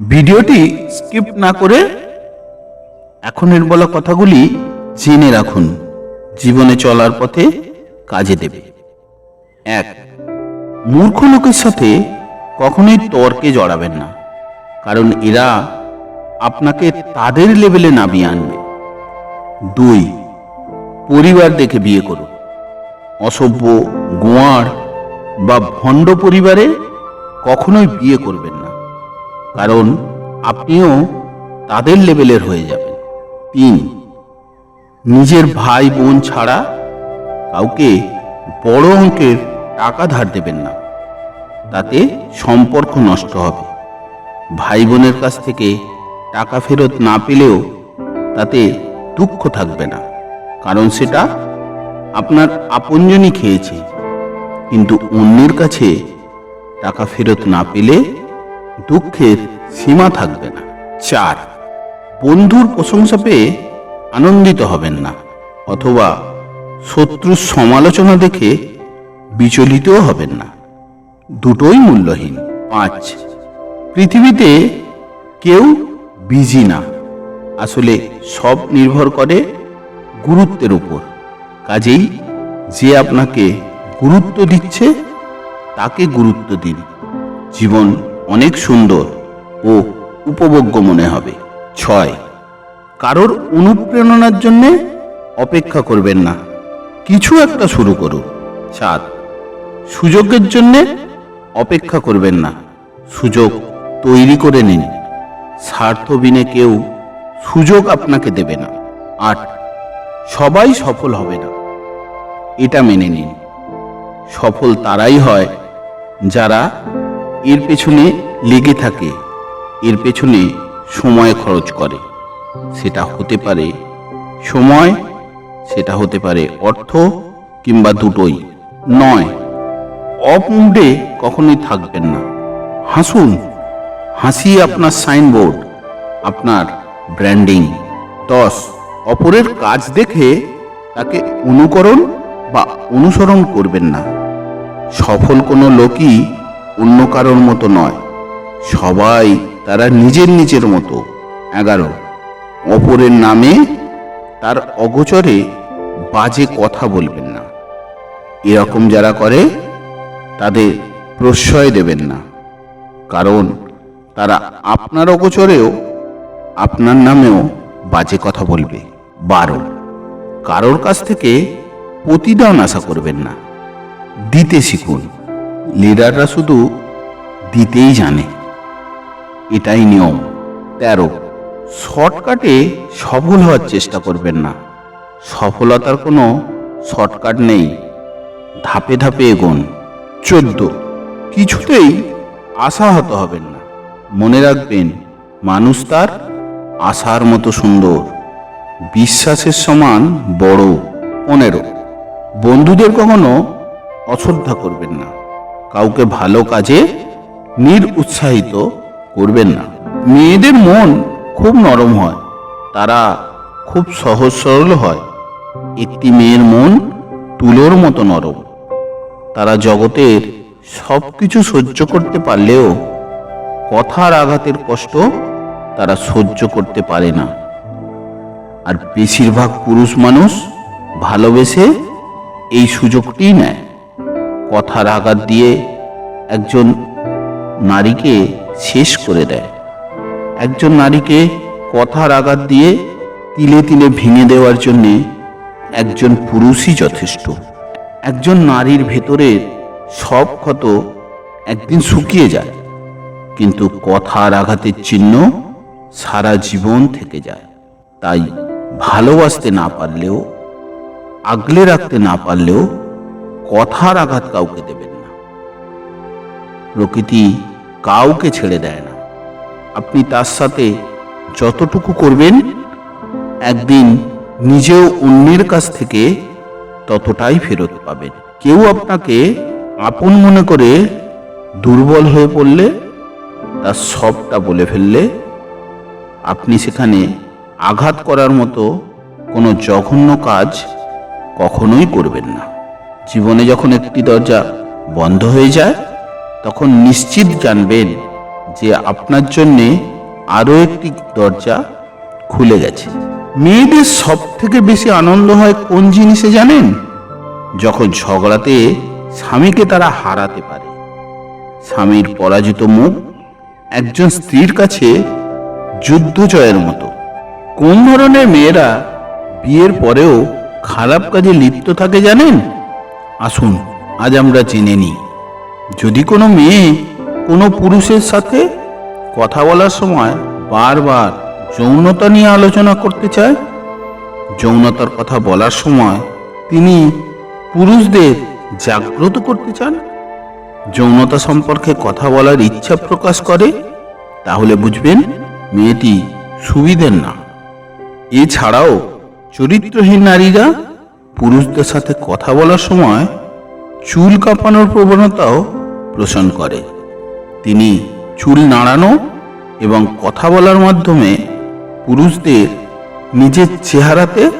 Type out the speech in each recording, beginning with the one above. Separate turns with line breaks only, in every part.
ভিডিওটি স্কিপ না করে এখনের বলা কথাগুলি জেনে রাখুন। জীবনে চলার পথে কাজে দেবে। এক, মূর্খ লোকের সাথে কখনোই তর্কে জড়াবেন না। কারণ এরা আপনাকে তাদের লেভেলে নামিয়ে আনবে। দুই, পরিবার দেখে বিয়ে করুন। অসভ্য, গোয়ার বা ভণ্ড পরিবারে কখনোই বিয়ে করবেন না। কারণ আপনিও তাদের লেভেলের হয়ে যাবেন। তিন, নিজের ভাই বোন ছাড়া কাউকে বড় অঙ্কের টাকা ধার দেবেন না। তাতে সম্পর্ক নষ্ট হবে। ভাই বোনের কাছ থেকে টাকা ফেরত না পেলেও তাতে দুঃখ থাকবে না। কারণ সেটা আপনার আপনজনই খেয়েছে। কিন্তু অন্যের কাছে টাকা ফেরত না পেলে দুঃখের সীমা থাকবে না। চার, বন্ধুর প্রশংসা পেয়ে আনন্দিত হবেন না, অথবা শত্রুর সমালোচনা দেখে বিচলিতও হবেন না। দুটোই মূল্যহীন। পাঁচ, পৃথিবীতে কেউ বিজি না। আসলে সব নির্ভর করে গুরুত্বের উপর। কাজেই যে আপনাকে গুরুত্ব দিচ্ছে, তাকে গুরুত্ব দিন। জীবন অনেক সুন্দর ও উপভোগ্য মনে হবে। ছয়, কারোর অনুপ্রেরণার জন্যে অপেক্ষা করবেন না। কিছু একটা শুরু করুন। সাত, সুযোগের জন্যে অপেক্ষা করবেন না। সুযোগ তৈরি করে নিন। স্বার্থবিনে কেউ সুযোগ আপনাকে দেবে না। আট, সবাই সফল হবে না। এটা মেনে নিন। সফল তারাই হয় যারা এর পেছনে লেগে থাকে, এর পেছনে সময় খরচ করে। সেটা হতে পারে সময়, সেটা হতে পারে অর্থ, কিংবা দুটোই। নয়, অপমুডে কখনোই থাকবেন না। হাসুন, হাসি আপনার সাইনবোর্ড, আপনার ব্র্যান্ডিং। দশ অপরের কাজ দেখে তাকে অনুকরণ বা অনুসরণ করবেন না। সফল কোনো লোকই অন্য কারোর মতো নয়। সবাই তারা নিজের নিজের মতো। এগারো। অপরের নামে তার অগোচরে বাজে কথা বলবেন না। এরকম যারা করে, তাদের প্রশ্রয় দেবেন না। কারণ তারা আপনার অগোচরেও, আপনার নামেও বাজে কথা বলবে। বারো। কারোর কাছ থেকে প্রতিদান আশা করবেন না। দিতে শিখুন। লিডাররা শুধু দিতেই জানে। এটাই নিয়ম। তেরো। শর্টকাটে সফল হওয়ার চেষ্টা করবেন না। সফলতার কোনো শর্টকাট নেই। ধাপে ধাপে এগোন। চোদ্দ। কিছুতেই আশাহত হবেন না। মনে রাখবেন, মানুষ তার আশার মতো সুন্দর। বিশ্বাসের সমান বড়। পনেরো। বন্ধুদের কখনো অশ্রদ্ধা করবেন না। কাউকে ভালো কাজে নির উৎসাহিত করবেন না। মেয়েদের মন খুব নরম হয়, তারা খুব সহজ সরল হয়। একটি মেয়ের মন তুলোর মতো নরম। তারা জগতের সব কিছু সহ্য করতে পারলেও কথার আঘাতের কষ্ট তারা সহ্য করতে পারে না। আর বেশিরভাগ পুরুষ মানুষ ভালোবেসে এই সুযোগটিই নেয়। কথার আঘাত দিয়ে একজন নারীকে শেষ করে দেয়। একজন নারীকে কথার আঘাত দিয়ে তিলে তিলে ভেঙে দেওয়ার জন্যে একজন পুরুষই যথেষ্ট। একজন নারীর ভেতরের সব ক্ষত একদিন শুকিয়ে যায়, কিন্তু কথার আঘাতের চিহ্ন সারা জীবন থেকে যায়। তাই ভালোবাসতে না পারলেও, আগলে রাখতে না পারলেও কথার আঘাত কাউকে দেবেন না। প্রকৃতি কাউকে ছেড়ে দেয় না। আপনি তার সাথে যতটুকু করবেন, একদিন নিজেও অন্যের কাছ থেকে ততটাই ফেরত পাবেন। কেউ আপনাকে আপন মনে করে দুর্বল হয়ে পড়লে, তার সবটা বলে ফেললে, আপনি সেখানে আঘাত করার মতো কোনো জঘন্য কাজ কখনোই করবেন না। জীবনে যখন একটি দরজা বন্ধ হয়ে যায়, তখন নিশ্চিত জানবেন যে আপনার জন্যে আরও একটি দরজা খুলে গেছে। মেয়েদের সব থেকে বেশি আনন্দ হয় কোন জিনিসে জানেন? যখন ঝগড়াতে স্বামীকে তারা হারাতে পারে। স্বামীর পরাজিত মুখ একজন স্ত্রীর কাছে যুদ্ধ জয়ের মতো। কোন ধরনের মেয়েরা বিয়ের পরেও খারাপ কাজে লিপ্ত থাকে জানেন? আসুন, আজ আমরা জেনে নিই। যদি কোনো মেয়ে কোনো পুরুষের সাথে কথা বলার সময় বারবার যৌনতা নিয়ে আলোচনা করতে চায়, যৌনতার কথা বলার সময় তিনি পুরুষদের জাগ্রত করতে চান, যৌনতা সম্পর্কে কথা বলার ইচ্ছা প্রকাশ করে, তাহলে বুঝবেন মেয়েটি সুবিধের না। এছাড়াও চরিত্রহীন নারীরা পুরুষদের সাথে কথা বলার সময় চুল কাঁপানোর প্রবণতাও পোষণ করে। তিনি চুল নাড়ানো এবং কথা বলার মাধ্যমে পুরুষদের নিজের চেহারাতে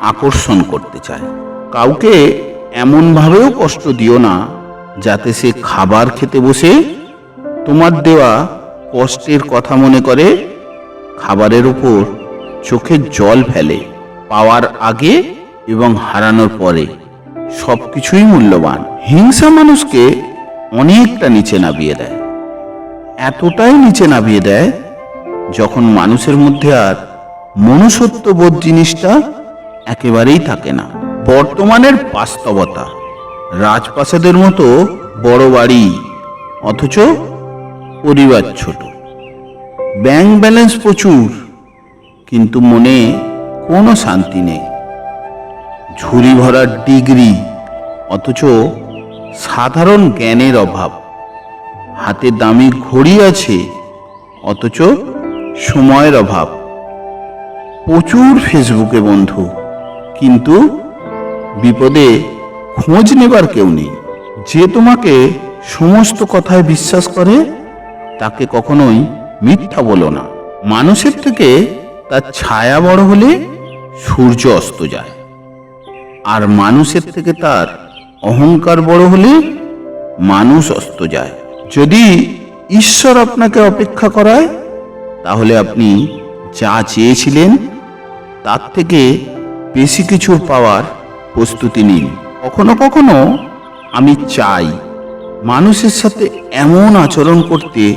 আকর্ষণ করতে চায়। কাউকে এমনভাবেও কষ্ট দিও না যাতে সে খাবার খেতে বসে তোমার দেওয়া কষ্টের কথা মনে করে, খাবারের উপর চোখে জল ফেলে। পাওয়ার আগে এবং হারানোর পরে সব কিছুই মূল্যবান। হিংসা মানুষকে অনেকটা নিচে নামিয়ে দেয়। এতটাই নিচে নামিয়ে দেয় যখন মানুষের মধ্যে আর মনুষ্যত্ববোধ জিনিসটা একেবারেই থাকে না। বর্তমানের বাস্তবতা, রাজপ্রাসাদের মতো বড় বাড়ি, অথচ পরিবার ছোট। ব্যাংক ব্যালেন্স প্রচুর, কিন্তু মনে কোনো শান্তি নেই। ঝুড়ি ভরা ডিগ্রি, অথচ সাধারণ জ্ঞানের অভাব। হাতে দামি ঘড়ি আছে, অথচ সময়ের অভাব। প্রচুর ফেসবুকে বন্ধু, কিন্তু বিপদে খোঁজ নেবার কেউ নেই। যে তোমাকে সমস্ত কথায় বিশ্বাস করে, তাকে কখনোই মিথ্যা বলো না। মানুষের থেকে তার ছায়া বড় হলে সূর্য অস্ত যায়। আর মানুষের থেকে তার অহংকার বড় হলে মানুষ অস্ত যায়। যদি ঈশ্বর আপনাকে অপেক্ষা করায়, তাহলে আপনি যা চেয়েছিলেন, তার থেকে বেশি কিছু পাওয়ার প্রস্তুতি নিন। কখনো কখনো আমি চাই মানুষের সাথে এমন আচরণ করতে,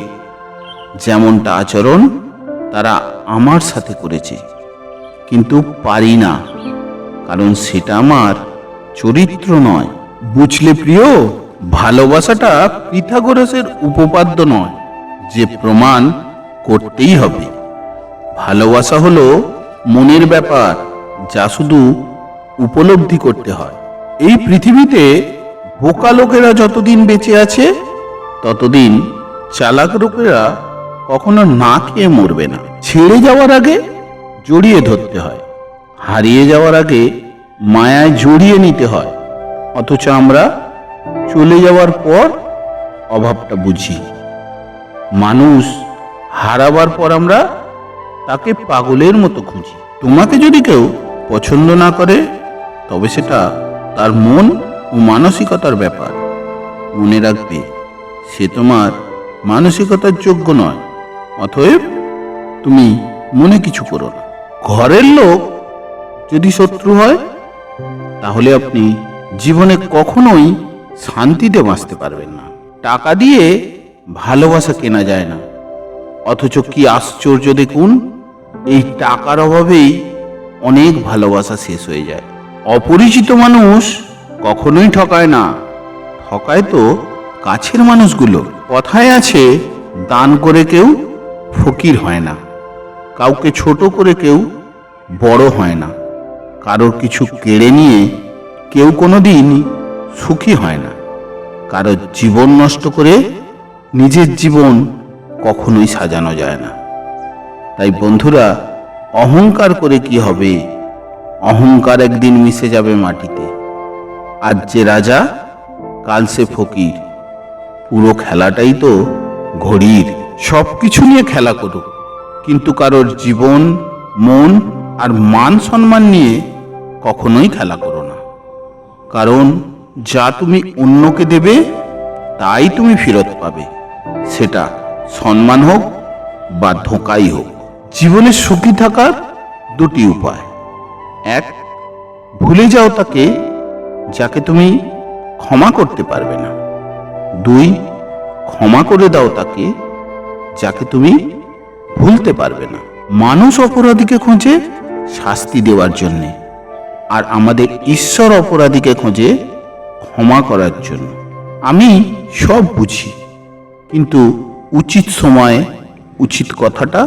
যেমনটা আচরণ তারা আমার সাথে করেছে। কিন্তু পারি না। কারণ সেটা আমার চরিত্র নয়। বুঝলে প্রিয়, ভালোবাসাটা পিথাগোরাসের উপপাদ্য নয়, যে প্রমাণ করতেই হবে। ভালোবাসা হলো মনের ব্যাপার যা শুধু উপলব্ধি করতে হয়। এই পৃথিবীতে বোকা লোকেরা যতদিন বেঁচে আছে, ততদিন চালাক লোকেরা কখনো না খেয়ে মরবে না। ছেড়ে যাওয়ার আগে জড়িয়ে ধরতে হয়। হারিয়ে যাওয়ার আগে মায়ায় জড়িয়ে নিতে হয়। অথচ আমরা চলে যাওয়ার পর অভাবটা বুঝি। মানুষ হারাবার পর আমরা তাকে পাগলের মতো খুঁজি। তোমাকে যদি কেউ পছন্দ না করে, তবে সেটা তার মন ও মানসিকতার ব্যাপার। মনে রাখবে, সে তোমার মানসিকতার যোগ্য নয়। অতএব তুমি মনে কিছু করো না। ঘরের লোক যদি শত্রু হয়, তাহলে আপনি জীবনে কখনোই শান্তিতে বাঁচতে পারবেন না। টাকা দিয়ে ভালোবাসা কেনা যায় না। অথচ কি আশ্চর্য দেখুন, এই টাকার অভাবেই অনেক ভালোবাসা শেষ হয়ে যায়। অপরিচিত মানুষ কখনোই ঠকায় না। ঠকায় তো কাছের মানুষগুলো। কথায় আছে, দান করে কেউ ফকির হয় না। কাউকে ছোট করে কেউ বড় হয় না। কারোর কিছু কেড়ে নিয়ে কেউ কোনোদিন সুখী হয় না। কারোর জীবন নষ্ট করে নিজের জীবন কখনোই সাজানো যায় না। তাই বন্ধুরা, অহংকার করে কি হবে? অহংকার একদিন মিশে যাবে মাটিতে। আজ যে রাজা, কাল সে ফকির। পুরো খেলাটাই তো ঘড়ির। সব কিছু নিয়ে খেলা করুক। কিন্তু কারোর জীবন, মন আর মান সম্মান নিয়ে কখনোই খেলা করো না। কারণ যা তুমি অন্যকে দেবে, তাই তুমি ফেরত পাবে। সেটা সম্মান হোক বা ধোঁকাই হোক। জীবনে সুখী থাকার দুটি উপায়। এক, ভুলে যাও তাকে যাকে তুমি ক্ষমা করতে পারবে না। দুই, ক্ষমা করে দাও তাকে যাকে তুমি ভুলতে পারবে না। মানুষ অপরাধীকে খোঁজে শাস্তি দেওয়ার জন্যে। আর আমাদের ঈশ্বর অপরাধীকে খোঁজে ক্ষমা করার জন্য। আমি সব বুঝি, কিন্তু উচিত সময়ে উচিত কথাটা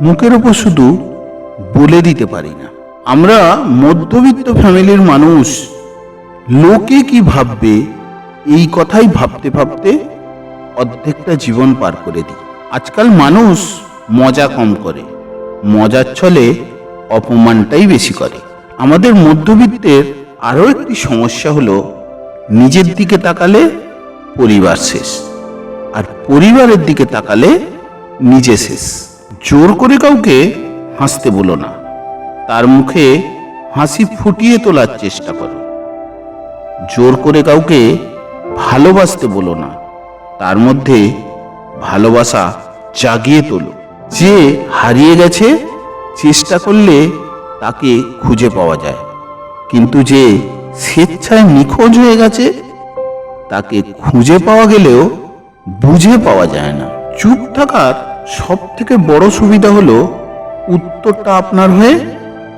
মুখের ওপর শুধু বলে দিতে পারি না। আমরা মধ্যবিত্ত ফ্যামিলির মানুষ, লোকে কি ভাববে, এই কথাই ভাবতে ভাবতে অর্ধেকটা জীবন পার করে দিই। আজকাল মানুষ মজা কম করে, মজার ছলে অপমানটাই বেশি করে। আমাদের মধ্যবিত্তের আরও একটি সমস্যা হলো, নিজের দিকে তাকালে পরিবার শেষ, আর পরিবারের দিকে তাকালে নিজে শেষ। জোর করে কাউকে হাসতে বলো না। তার মুখে হাসি ফুটিয়ে তোলার চেষ্টা করো। জোর করে কাউকে ভালোবাসতে বলো না। তার মধ্যে ভালোবাসা জাগিয়ে তোলো। যে হারিয়ে গেছে, চেষ্টা করলে তাকে খুঁজে পাওয়া যায়। কিন্তু যে স্বেচ্ছায় নিখোঁজ হয়ে গেছে, তাকে খুঁজে পাওয়া গেলেও বুঝে পাওয়া যায় না। চুপ থাকার সব থেকে বড় সুবিধা হলো, উত্তরটা আপনার হয়ে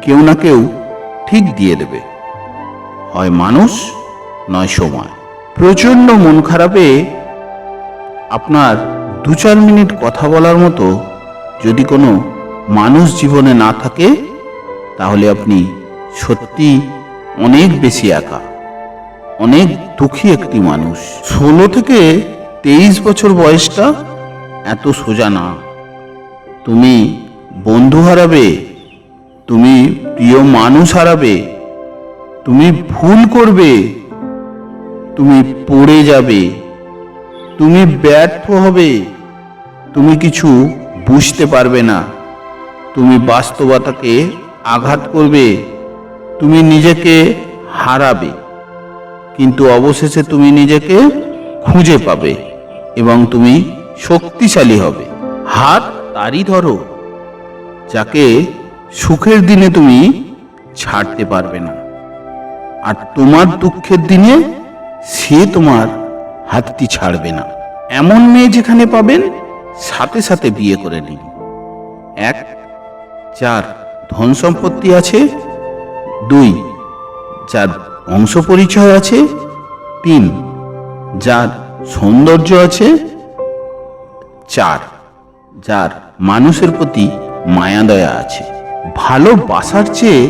কেউ না কেউ ঠিক দিয়ে দেবে। হয় মানুষ, নয় সময়। প্রচণ্ড মন খারাপে আপনার দু চার মিনিট কথা বলার মতো যদি কোনো মানুষ জীবনে না থাকে তাহলে আপনি সত্যি অনেক বেশি একা, অনেক দুঃখী একটি মানুষ। ষোলো থেকে তেইশ বছর বয়সটা এত সোজা না। তুমি বন্ধু হারাবে, তুমি প্রিয় মানুষ হারাবে, তুমি ভুল করবে, তুমি পড়ে যাবে, তুমি ব্যর্থ হবে, তুমি কিছু বুঝতে পারবে না, তুমি বাস্তবতাকে আঘাত করবে, তুমি নিজেকে হারাবে। কিন্তু অবশেষে তুমি নিজেকে খুঁজে পাবে এবং তুমি শক্তিশালী হবে। হাত তারই ধরো, যাকে সুখের দিনে তুমি ছাড়তে পারবে না। আর তোমার দুঃখের দিনে সে তোমার হাতটি ছাড়বে না। এমন মেয়ে যেখানে পাবেন, সাথে সাথে বিয়ে করে নিন। এক যার ধন সম্পত্তি আছে। দুই, যার অংশ পরিচয় আছে। তিন, যার সৌন্দর্য আছে। চার, যার মানুষের প্রতি মায়া, দয়া আছে। ভালোবাসার চেয়ে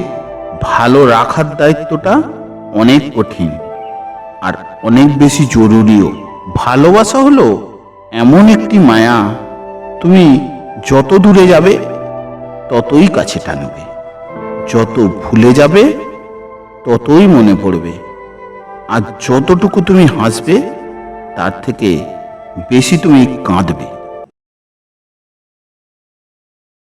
ভালো রাখার দায়িত্বটা অনেক কঠিন আর অনেক বেশি জরুরিও। ভালোবাসা হলো এমন একটি মায়া, তুমি যত দূরে যাবে ততই কাছে টানবে। যত ভুলে যাবে, ততই মনে পড়বে। আর যতটুকু তুমি হাসবে, তার থেকে বেশি তুমি কাঁদবে।